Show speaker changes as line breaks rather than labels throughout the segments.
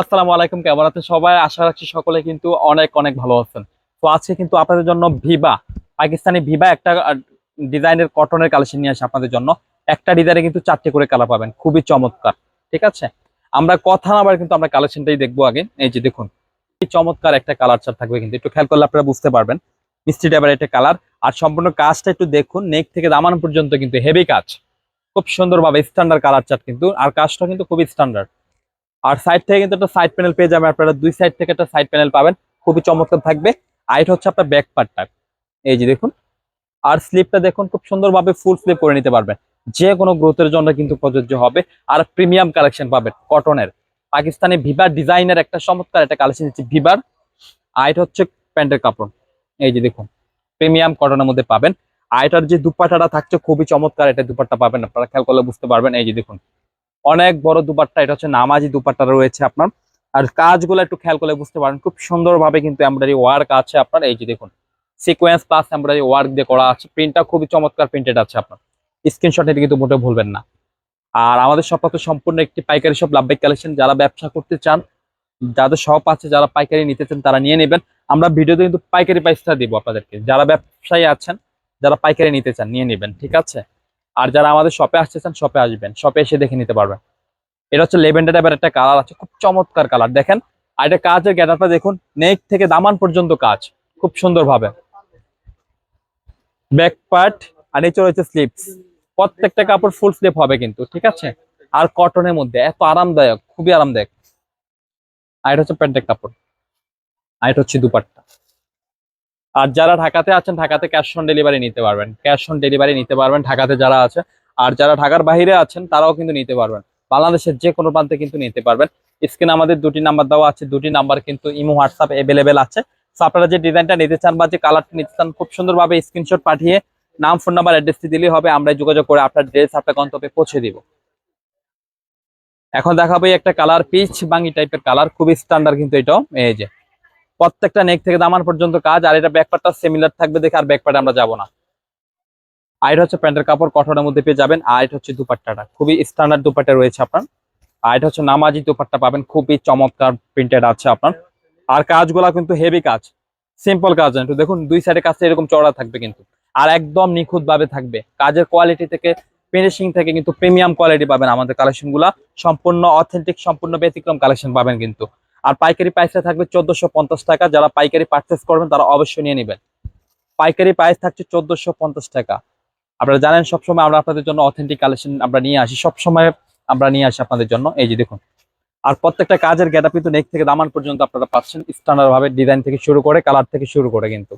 আসসালামু আলাইকুম, কেমন আছেন সবাই? আশা রাখছি সকলে কিন্তু অনেক অনেক ভালো আছেন। তো আজকে কিন্তু আপনাদের জন্য ভিভা, পাকিস্তানি ভিভা একটা ডিজাইনের কটনের কালেকশন নিয়ে আসে আপনাদের জন্য। একটা ডিজাইনে কিন্তু চারটে করে কালার পাবেন, খুবই চমৎকার, ঠিক আছে? আমরা কথা না কিন্তু আমরা কালেকশনটাই দেখব আগে। এই যে দেখুন, কি চমৎকার একটা কালার চার থাকবে কিন্তু। একটু খেয়াল করলে আপনারা বুঝতে পারবেন, মিষ্টি টাইপের একটা কালার আর সম্পূর্ণ কাজটা একটু দেখুন নেক থেকে দামান পর্যন্ত কিন্তু হেভি কাজ। খুব সুন্দরভাবে স্ট্যান্ডার্ড কালার চার্ট কিন্তু, আর কাজটা কিন্তু খুবই স্ট্যান্ডার্ড আর সাইড থেকে কিন্তু একটা সাইড প্যানেল পেয়ে যাবেন আপনারা। দুই সাইড থেকে একটা সাইড প্যানেল পাবেন। খুবই চমৎকার থাকবে। আর এটা হচ্ছে আপনার ব্যাক পার্টটা এই যে দেখুন। আর স্লিপটা দেখুন, খুব সুন্দরভাবে ফুল স্লিপ করে নিতে পারবেন। যে কোনো গ্রোথের জন্য কিন্তু প্রযোজ্য হবে। আর প্রিমিয়াম কালেকশন পাবেন কটনের পাকিস্তানি ভিভার ডিজাইনের একটা চমৎকার একটা কালেকশন হচ্ছে ভিভার আর এটা হচ্ছে প্যান্টের কাপড়। এই যে দেখুন প্রিমিয়াম কটনের মধ্যে পাবেন। আর এটার যে দুপাট্টাটা থাকছে, খুবই চমৎকার এটা দুপাট্টা পাবেন। আপনারা খেয়াল করলে বুঝতে পারবেন। এই যে দেখুন। অনেক বড় দুপাট্টা, এটা হচ্ছে নামাজি দুপাট্টা রয়েছে আপনার। আর কাজগুলো একটু খেয়াল করলে বুঝতে পারেন, খুব সুন্দরভাবে কিন্তু এমব্রয়ডারি ওয়ার্ক আছে আপনার। এই যে দেখুন সিকোয়েন্স প্লাস এমব্রয়ডারি ওয়ার্ক দিয়ে করা আছে। প্রিন্টটা খুবই চমৎকার প্রিন্টেড আছে আপনার। স্ক্রিনশট নিতে কিন্তু মোটেও ভুলবেন না। আর আমাদের শপ তো সম্পূর্ণ একটি পাইকারি শপ লাভবাই কালেকশন যারা ব্যবসা করতে চান, যাদের শপ আছে, যারা পাইকারি নিতে চান, তারা নিয়ে নেবেন। আমরা ভিডিওতে কিন্তু পাইকারি প্রাইসটা দিব আপনাদেরকে। যারা ব্যবসায়ী আছেন, যারা পাইকারি নিতে চান, নিয়ে নেবেন, ঠিক আছে? আর যারা আমাদের শপে আসতে চান শপে আসবেন শপে এসে দেখে নিতে পারবেন। এটা হচ্ছে লেভেন্ডার টাইপের একটা কালার আছে, খুব চমৎকার কালার দেখেন, আর এটা কাজের গ্যাটারটা দেখুন নেক থেকে দামান পর্যন্ত কাজ খুব সুন্দরভাবে। ব্যাক পার্ট আর নিচে রয়েছে স্লিপস প্রত্যেকটা কাপড় ফুল স্লিপ হবে কিন্তু, ঠিক আছে? আর কটনের মধ্যে, এত আরামদায়ক, খুবই আরামদায়ক। আর এটা হচ্ছে প্যান্টের কাপড়। আর এটা হচ্ছে দুপাট্টা। আর যারা ঢাকাতে আছেন, ঢাকাতে ক্যাশ অন ডেলিভারি নিতে পারবেন। ক্যাশ অন ডেলিভারি নিতে পারবেন ঢাকাতে যারা আছে। আর যারা ঢাকার বাইরে আছেন, তারাও কিন্তু নিতে পারবেন। বাংলাদেশের যে কোনো প্রান্তে কিন্তু নিতে পারবেন। স্ক্রিনে আমাদের দুটি নাম্বার দেওয়া আছে। দুটি নাম্বার কিন্তু ইমো হোয়াটসঅ্যাপ অ্যাভেলেবেল আছে। আপনারা যে ডিজাইনটা নিতে চান বা যে কালারটা নিতে চান, খুব সুন্দরভাবে স্ক্রিনশট পাঠিয়ে নাম ফোন নাম্বার অ্যাড্রেসটি দিলেই হবে। আমরা যোগাযোগ করে আপনার ড্রেস আপনার গন্তব্যে পৌঁছে দিব। এখন দেখাবো একটা কালার পিচ বাঙ্গি টাইপের কালার খুবই স্ট্যান্ডার্ড কিন্তু এটাও। এই যে প্রত্যেকটা নেক থেকে দামান পর্যন্ত কাজ, আর এটা ব্যাকপার্টটা সিমিলার থাকবে দেখে আর ব্যাকপার্টে আমরা যাব না। আর এটা হচ্ছে প্যান্টের কাপড়, কটনের মধ্যে পেয়ে যাবেন। আর এটা হচ্ছে দুপাট্টাটা। খুবই স্ট্যান্ডার্ড দুপাট্টা রয়েছে আপনার। আর এটা হচ্ছে নামাজি দুপাট্টা পাবেন। খুবই চমৎকার প্রিন্টেড আছে আপনার। আর কাজগুলা কিন্তু হেভি কাজ। সিম্পল কাজ না। একটু দেখুন, দুই সাইডে কাজটা এরকম চড়া থাকবে কিন্তু। আর একদম নিখুঁত ভাবে থাকবে। কাজের কোয়ালিটি থেকে ফিনিশিং থেকে কিন্তু প্রিমিয়াম কোয়ালিটি পাবেন আমাদের কালেকশনগুলা। সম্পূর্ণ অথেন্টিক সম্পূর্ণ ব্যতিক্রম কালেকশন পাবেন কিন্তু। আর পাইকারি প্রাইসে থাকবে চোদ্দশো টাকা। যারা পাইকারি পার্চেস করবেন, তারা অবশ্যই নিয়ে নেবেন। পাইকারি প্রাইস থাকছে চোদ্দশো টাকা। আপনারা জানেন, সবসময় আমরা আপনাদের জন্য অথেন্টিক কালেকশন আমরা নিয়ে আসি। সবসময় আমরা নিয়ে আসি আপনাদের জন্য। এই যে দেখুন। আর প্রত্যেকটা কাজের গেটা কিন্তু নেক থেকে দামান পর্যন্ত আপনারা পাচ্ছেন। স্ট্যান্ডার্ড ভাবে ডিজাইন থেকে শুরু করে কালার থেকে শুরু করে কিন্তু।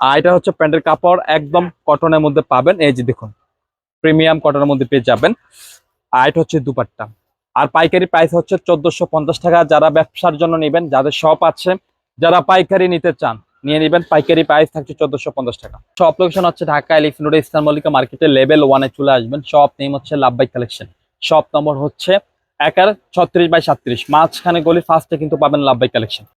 আর এটা হচ্ছে প্যান্টের কাপড়, একদম কটনের মধ্যে পাবেন। এই যে দেখুন। প্রিমিয়াম কটনের মধ্যে পেয়ে যাবেন। আর এটা হচ্ছে দুপাট্টা। আর পাইকারি প্রাইস হচ্ছে চোদ্দোশো টাকা। যারা ব্যবসার জন্য নেবেন, যাদের শপ আছে, যারা পাইকারি নিতে চান, নিয়ে নেবেন। পাইকারি প্রাইস থাকছে চোদ্দশো পঞ্চাশ টাকা। শপ লোকেশন হচ্ছে ঢাকা এলিফ রোড ইসলাম মল্লিকা মার্কেটে লেভেল ওয়ানে চলে আসবেন। শপ নেম হচ্ছে লাভবাই কালেকশন শপ নম্বর হচ্ছে একার ছত্রিশ বাই সাত্রিশ। মাঝখানে গলি ফার্স্টে কিন্তু পাবেন লাভবাই কালেকশন